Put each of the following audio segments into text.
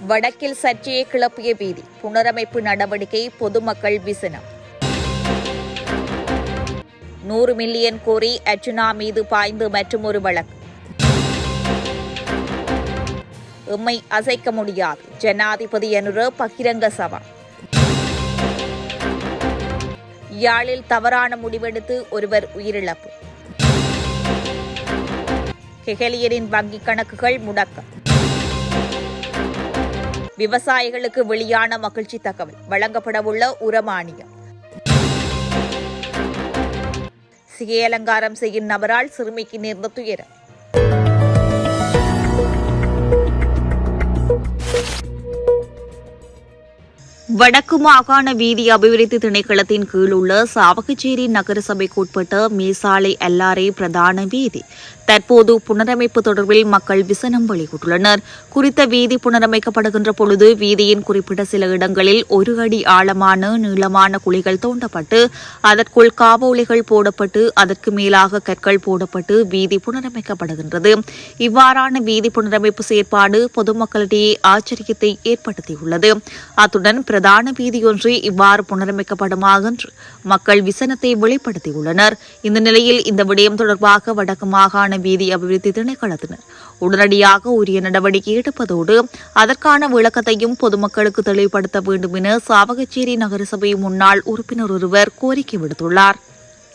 வடக்கில் சர்ச்சையை கிளப்பிய வீதி புனரமைப்பு நடவடிக்கை பொதுமக்கள் விசனம். நூறு மில்லியன் கோரி அர்ஜுனா மீது பாய்ந்து மற்றும் ஒரு வழக்கு. எம்மை அசைக்க முடியாது. ஜனாதிபதி அனுர பகிரங்க சபா. யாழில் தவறான முடிவெடுத்து ஒருவர் உயிரிழப்பு. கெஹலியரின் வங்கிக் கணக்குகள் முடக்கம். விவசாயிகளுக்கு வெளியான மகிழ்ச்சி தகவல். வழங்கப்படவுள்ள உரமானியம். சிகை அலங்காரம் செய்யும் நபரால் சிறுமிக்கு நேர்ந்த துயரம். வடக்கு மாகாண வீதி அபிவிருத்தி திணைக்களத்தின் கீழ் உள்ள சாவகச்சேரி நகரசபைக்கு உட்பட்ட மீசாலை எல்லாரை பிரதான வீதி. தற்போது புனரமைப்பு தொடர்பில் மக்கள் விசனம் வெளியிட்டுள்ளனர். குறித்த வீதி புனரமைக்கப்படுகின்ற பொழுது வீதியின் குறிப்பிட்ட சில இடங்களில் ஒரு அடி ஆழமான நீளமான குழிகள் தோண்டப்பட்டு அதற்குள் காவோலிகள் போடப்பட்டு அதற்கு மேலாக கற்கள் போடப்பட்டு வீதி புனரமைக்கப்படுகின்றது. இவ்வாறான வீதி புனரமைப்பு செயற்பாடு பொதுமக்களிடையே ஆச்சரியத்தை ஏற்படுத்தியுள்ளது. அத்துடன் பிரதான வீதியொன்று இவ்வாறு புனரமைக்கப்படுமா என்று மக்கள் விசனத்தை வெளிப்படுத்தியுள்ளனர். இந்த நிலையில் இந்த விடயம் தொடர்பாக வடக்கு மாகாண வீதி அபிவிருத்தி திணைக்களத்தினர் உடனடியாக உரிய நடவடிக்கை எடுப்பதோடு அதற்கான விளக்கத்தையும் பொதுமக்களுக்கு தெளிவுபடுத்த வேண்டும் என சாவகச்சேரி நகரசபை முன்னாள் உறுப்பினர் ஒருவர் கோரிக்கை விடுத்துள்ளார்.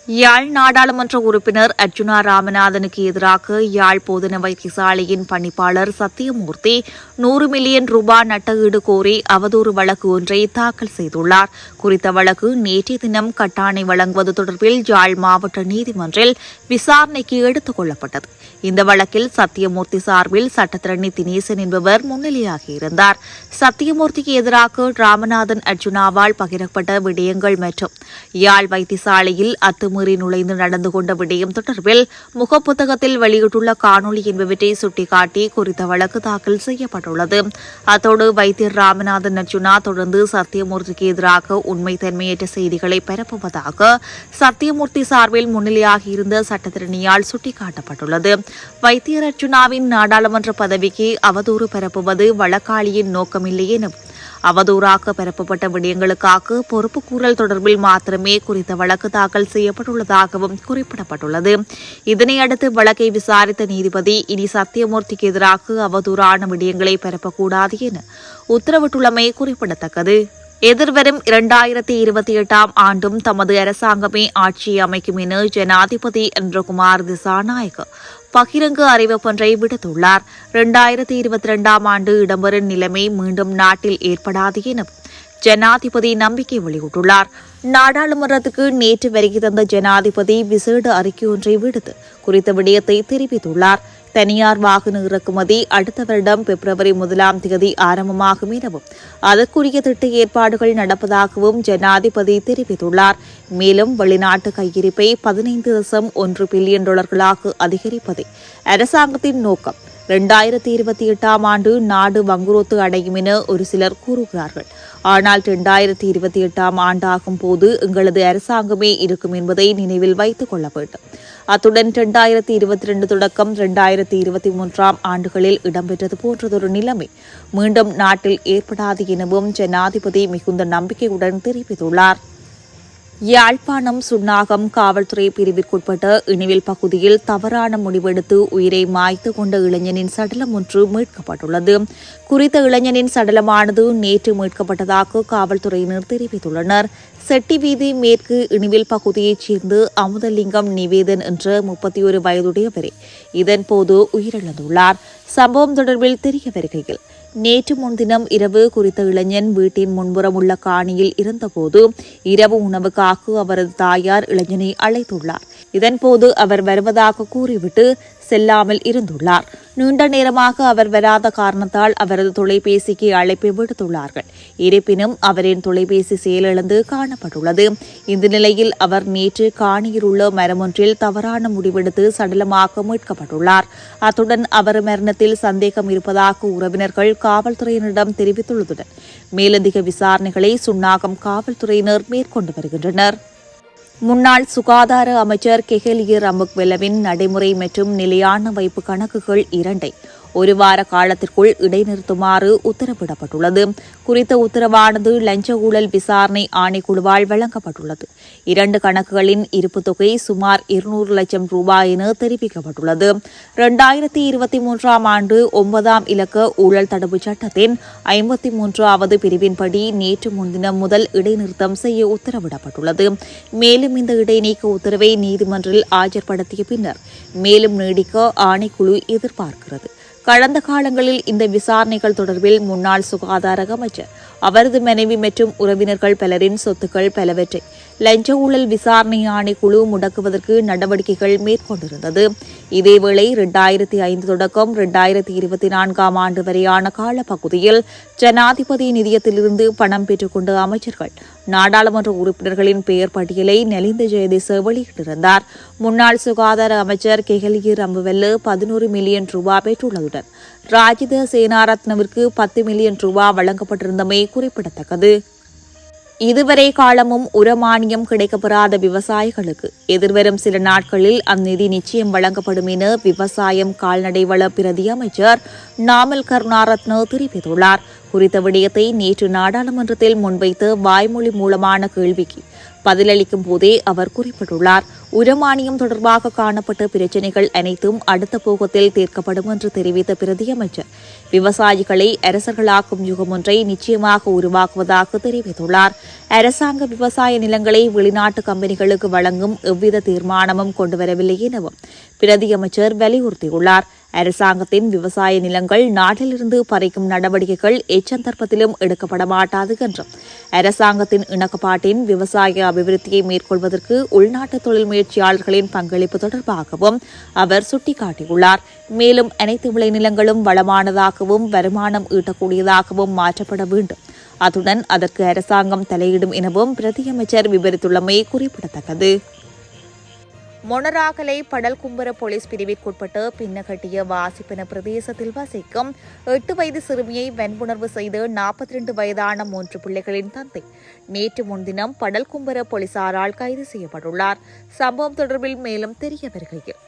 யாழ் நாடாளுமன்ற உறுப்பினர் அர்ஜுனா ராமநாதனுக்கு எதிராக யாழ் போதன வைத்தியசாலையின் பணிப்பாளர் சத்தியமூர்த்தி நூறு மில்லியன் ரூபாய் நட்டஈடு கோரி அவதூறு வழக்கு ஒன்றை தாக்கல் செய்துள்ளார். குறித்த வழக்கு நேற்றைய தினம் கட்டாணை வழங்குவது தொடர்பில் யாழ் மாவட்ட நீதிமன்றில் விசாரணைக்கு எடுத்துக் கொள்ளப்பட்டது. இந்த வழக்கில் சத்தியமூர்த்தி சார்பில் சட்டத்திரணி தினேசன் என்பவர் முன்னிலையாகியிருந்தார் சத்தியமூர்த்திக்கு எதிராக ராமநாதன் அர்ஜுனாவால் பகிரப்பட்ட விடயங்கள் மற்றும் யாழ் வைத்தியசாலையில் அத்துமீறி நுழைந்து நடந்து கொண்ட விடயம் தொடர்பில் முகப்புத்தகத்தில் வெளியிட்டுள்ள காணொலி என்பவற்றை சுட்டிக்காட்டி குறித்த வழக்கு தாக்கல் செய்யப்பட்டுள்ளது. அத்தோடு வைத்தியர் ராமநாதன் அர்ஜுனா தொடர்ந்து சத்தியமூர்த்திக்கு எதிராக உண்மை தன்மையற்ற செய்திகளை பரப்புவதாக சத்தியமூர்த்தி சார்பில் முன்னிலையாகியிருந்த சட்டத்திறனியால் சுட்டிக்காட்டப்பட்டுள்ளது. வைத்தியர் அர்ஜுனாவின் நாடாளுமன்ற பதவிக்கு அவதூறு பரப்புவது வழக்காளியின் நோக்கமில்லை எனவும் அவதூறாக பரப்பப்பட்ட விடயங்களுக்காக பொறுப்புக்கூறல் தொடர்பில் மாத்திரமே குறித்த வழக்கு தாக்கல் செய்யப்பட்டுள்ளதாகவும் குறிப்பிடப்பட்டுள்ளது. இதனையடுத்து வழக்கை விசாரித்த நீதிபதி இனி சத்தியமூர்த்திக்கு எதிராக அவதூறான விடயங்களை பரப்பக்கூடாது என உத்தரவிட்டுள்ளமை குறிப்பிடத்தக்கது. எதிர்வரும் இரண்டாயிரத்தி இருபத்தி எட்டாம் ஆண்டும் தமது அரசாங்கமே ஆட்சியை அமைக்கும் என ஜனாதிபதி இந்திரகுமார் திசாநாயக் பகிரங்க அறிவிப்பொன்றை விடுத்துள்ளார். இரண்டாயிரத்தி இருபத்தி இரண்டாம் ஆண்டு இடம்பெறும் நிலைமை மீண்டும் நாட்டில் ஏற்படாது என ஜனாதிபதி நம்பிக்கை வெளியிட்டுள்ளார். நாடாளுமன்றத்துக்கு நேற்று வருகை தந்த ஜனாதிபதி விசேட அறிக்கை ஒன்றை விடுத்து குறித்த விடயத்தை தெரிவித்துள்ளார். தனியார் வாகன இறக்குமதி அடுத்த வருடம் பிப்ரவரி முதலாம் தேதி ஆரம்பமாகும் எனவும் அதற்குரிய திட்ட ஏற்பாடுகள் நடப்பதாகவும் ஜனாதிபதி தெரிவித்துள்ளார். மேலும் வெளிநாட்டு கையிருப்பை பதினைந்து தசம் ஒன்று பில்லியன் டாலர்களாக அதிகரிப்பதே அரசாங்கத்தின் நோக்கம். இரண்டாயிரத்தி இருபத்தி எட்டாம் ஆண்டு நாடு வங்குரோத்து அடையும் என ஒரு சிலர் கூறுகிறார்கள். ஆனால் இரண்டாயிரத்தி இருபத்தி எட்டாம் ஆண்டாகும் போது எங்களது அரசாங்கமே இருக்கும் என்பதை நினைவில் வைத்துக் கொள்ள வேண்டும். அத்துடன் இரண்டாயிரத்தி இருபத்தி ரெண்டு தொடக்கம் இரண்டாயிரத்தி இருபத்தி மூன்றாம் ஆண்டுகளில் இடம்பெற்றது போன்றதொரு நிலைமை மீண்டும் நாட்டில் ஏற்படாது எனவும் ஜனாதிபதி மிகுந்த நம்பிக்கையுடன் தெரிவித்துள்ளார். யாழ்ப்பாணம் சுன்னாகம் காவல்துறை பிரிவிற்குட்பட்ட இனிவில் பகுதியில் தவறான முடிவெடுத்து உயிரை மாய்த்து கொண்ட இளைஞனின் சடலம் ஒன்று மீட்கப்பட்டுள்ளது. குறித்த இளைஞனின் சடலமானது நேற்று மீட்கப்பட்டதாக காவல்துறையினர் தெரிவித்துள்ளனர். செட்டி வீதி மேற்கு இனிவில் பகுதியைச் சேர்ந்து அமுதலிங்கம் நிவேதன் என்ற முப்பத்தி ஒரு வயதுடையவரே இதன்போது உயிரிழந்துள்ளார். சம்பவம் தொடர்பில் தெரிய வருகையில் நேற்று முன்தினம் இரவு குறித்த இளைஞன் வீட்டின் முன்புறம் உள்ள காணியில் இருந்தபோது இரவு உணவுக்காக அவரது தாயார் இளைஞனை அழைத்துள்ளார். இதன்போது அவர் வருவதாக கூறிவிட்டு செல்லாமல் இருந்துள்ளார். நீண்ட நேரமாக அவர் வராத காரணத்தால் அவரது தொலைபேசிக்கு அழைப்பை விடுத்துள்ளார்கள். இருப்பினும் அவரின் தொலைபேசி செயலிழந்து காணப்பட்டுள்ளது. இந்த நிலையில் அவர் நேற்று காணியில் உள்ள மரமொன்றில் தவறான முடிவெடுத்து சடலமாக மீட்கப்பட்டுள்ளார். அத்துடன் அவர் மரணத்தில் சந்தேகம் இருப்பதாக உறவினர்கள் காவல்துறையினரிடம் தெரிவித்துள்ளதுடன் மேலதிக விசாரணைகளை சுன்னாகம் காவல்துறையினர் மேற்கொண்டு வருகின்றனர். முன்னாள் சுகாதார அமைச்சர் கெஹலிய ரமுக்வெலவின் நடைமுறை மற்றும் நிலையான வைப்பு கணக்குகள் இரண்டை. ஒரு வார காலத்திற்குள் இடைநிறுத்துமாறு உத்தரவிடப்பட்டுள்ளது. குறித்த உத்தரவானது லஞ்ச ஊழல் விசாரணை ஆணைக்குழுவால் வழங்கப்பட்டுள்ளது. இரண்டு கணக்குகளின் இருப்பு தொகை சுமார் இருநூறு லட்சம் ரூபாய் என தெரிவிக்கப்பட்டுள்ளது. இரண்டாயிரத்தி இருபத்தி மூன்றாம் ஆண்டு ஒன்பதாம் இலக்க ஊழல் தடுப்புச் சட்டத்தின் ஐம்பத்தி மூன்றாவது பிரிவின்படி நேற்று முன்தினம் முதல் இடைநிறுத்தம் செய்ய உத்தரவிடப்பட்டுள்ளது. மேலும் இந்த இடைநீக்க உத்தரவை நீதிமன்றில் ஆஜர்படுத்திய பின்னர் மேலும் நீடிக்க ஆணைக்குழு எதிர்பார்க்கிறது. கடந்த காலங்களில் இந்த விசாரணைகள் தொடர்பில் முன்னாள் சுகாதார அமைச்சர் அவரது மனைவி மற்றும் உறவினர்கள் பலரின் சொத்துக்கள் பலவற்றை லஞ்ச ஊழல் விசாரணை ஆணைக்குழு முடக்குவதற்கு நடவடிக்கைகள் மேற்கொண்டிருந்தது. இதேவேளை இரண்டாயிரத்தி ஐந்து தொடக்கம் இரண்டாயிரத்தி இருபத்தி நான்காம் ஆண்டு வரையான காலப்பகுதியில் ஜனாதிபதி நிதியத்திலிருந்து பணம் பெற்றுக்கொண்ட அமைச்சர்கள் நாடாளுமன்ற உறுப்பினர்களின் பெயர் பட்டியலை நலிந்த ஜெயதேச வெளியிட்டிருந்தார் முன்னாள் சுகாதார அமைச்சர் கெஹலிகி ரம்புவெல்லு பதினோரு மில்லியன் ரூபாய் பெற்றுள்ளதுடன் ராஜித சேனாரத்னவிற்கு பத்து மில்லியன் ரூபாய் வழங்கப்பட்டிருந்தமை குறிப்பிடத்தக்கது. இதுவரை காலமும் உரமானியம் கிடைக்கப்பெறாத விவசாயிகளுக்கு எதிர்வரும் சில நாட்களில் அந்நிதி நிச்சயம் வழங்கப்படும் என விவசாயம் கால்நடை வள பிரதி அமைச்சர் நாமல் கருணாரத்ன தெரிவித்துள்ளார். குறித்த விடயத்தை நேற்று நாடாளுமன்றத்தில் முன்வைத்து வாய்மொழி மூலமான கேள்விக்கு பதிலளிக்கும் போதே அவர் குறிப்பிட்டுள்ளார். உரமானியம் தொடர்பாக காணப்பட்ட பிரச்சினைகள் அனைத்தும் அடுத்த போகத்தில் தீர்க்கப்படும் என்று தெரிவித்த பிரதியமைச்சர். விவசாயிகளை அரசர்களாக்கும் யுகம் ஒன்றை நிச்சயமாக உருவாக்குவதாக தெரிவித்துள்ளார். அரசாங்க விவசாய நிலங்களை வெளிநாட்டு கம்பெனிகளுக்கு வழங்கும் எவ்வித தீர்மானமும் கொண்டுவரவில்லை எனவும் பிரதியமைச்சர் வலியுறுத்தியுள்ளார். அரசாங்கத்தின் விவசாய நிலங்கள் நாட்டிலிருந்து பறிக்கும் நடவடிக்கைகள் எச்சந்தர்ப்பத்திலும் எடுக்கப்பட மாட்டாது என்றும் அரசாங்கத்தின் இணக்கப்பாட்டின் விவசாய அபிவிருத்தியை மேற்கொள்வதற்கு உள்நாட்டு தொழில் முயற்சியாளர்களின் பங்களிப்பு தொடர்பாகவும் அவர் சுட்டிக்காட்டியுள்ளார். மேலும் அனைத்து விளைநிலங்களும் வளமானதாகவும் வருமானம் ஈட்டக்கூடியதாகவும் மாற்றப்பட வேண்டும். அத்துடன் அதற்கு அரசாங்கம் தலையிடும் எனவும் பிரதியமைச்சர் விவரித்துள்ளமை குறிப்பிடத்தக்கது. மொனராகலை படல்கும்பர போலீஸ் பிரிவிற்குட்பட்டு பின்னகட்டிய வாசிப்பின பிரதேசத்தில் வசிக்கும் எட்டு வயது சிறுமியை வன்புணர்வு செய்த நாற்பத்தி ரெண்டு வயதான மூன்று பிள்ளைகளின் தந்தை. நேற்று முன்தினம் படல்கும்பர போலீசாரால் கைது செய்யப்பட்டுள்ளார். சம்பவம் தொடர்பில் மேலும் தெரிய வருகையில்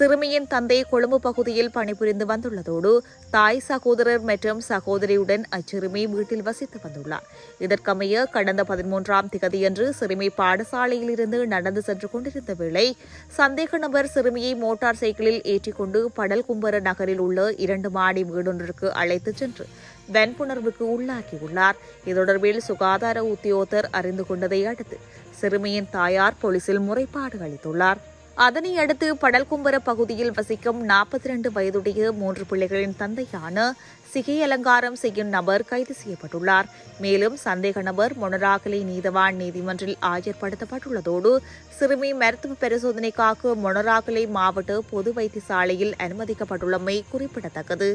சிறுமியின் தந்தை கொழும்பு பகுதியில் பணிபுரிந்து வந்துள்ளதோடு தாய் சகோதரர் மற்றும் சகோதரியுடன் அச்சிறுமி வீட்டில் வசித்து வந்துள்ளார். இதற்கமைய கடந்த பதிமூன்றாம் திகதியன்று சிறுமி பாடசாலையிலிருந்து நடந்து சென்று கொண்டிருந்த வேளை சந்தேக நபர் சிறுமியை மோட்டார் சைக்கிளில் ஏற்றிக்கொண்டு படல் கும்பர நகரில் உள்ள இரண்டு மாடி வீடொன்றிற்கு அழைத்துச் சென்று வன்புணர்வுக்கு உள்ளாக்கியுள்ளார். இது தொடர்பில் சுகாதார உத்தியோகத்தர் அறிந்து கொண்டதை அடுத்து சிறுமியின் தாயார் போலீசில் முறைப்பாடு அளித்துள்ளார். அதனை அடுத்து படல்கும்பர பகுதியில் வசிக்கும் நாற்பத்தி இரண்டு வயதுடைய மூன்று பிள்ளைகளின் தந்தையான சிகை அலங்காரம் செய்யும் நபர் கைது செய்யப்பட்டுள்ளார். மேலும் சந்தேக நபர் மொனராகலை நீதவான் நீதிமன்றில் ஆஜர்படுத்தப்பட்டுள்ளதோடு சிறுமி மருத்துவ பரிசோதனைக்காக மொனராகலை மாவட்ட பொது வைத்தியசாலையில் அனுமதிக்கப்பட்டுள்ளமை குறிப்பிடத்தக்கது.